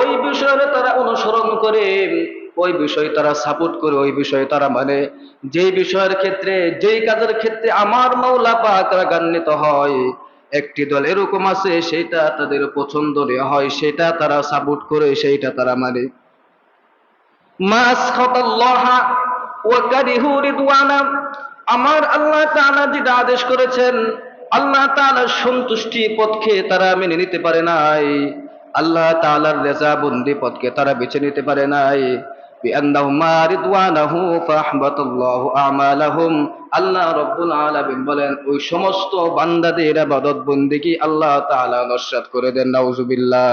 ওই বিষয়ে তারা অনুসরণ করে, ওই বিষয় তারা সাপোর্ট করে, ওই বিষয় তারা মানে যেই বিষয়ের ক্ষেত্রে, যেই কাজের ক্ষেত্রে আমার মাওলা পাক রাগান্বিত হয়, একটি দল এরকম আছে, সেটা তাদের পছন্দনীয় হয়, সেটা তারা সাপোর্ট করে সেইটা তারা মানে। মাসখাতাল্লাহা ওয়া কারিহু রিদওয়ানা। আমার আল্লাহ তাআলা যেটা আদেশ করেছেন আল্লাহ তাআলার সন্তুষ্টি পথকে তারা মেনে নিতে পারে নাই। আল্লাহ তাআলার রেজা বন্দি পথকে তারা বেছে নিতে পারে নাই। আল্লাহ রব্বুল আলামিন বলেন, ওই সমস্ত বান্দাদের ইবাদত বন্দেগী আল্লাহ তাআলা নস্যাৎ করে দেন, নাউজুবিল্লাহ।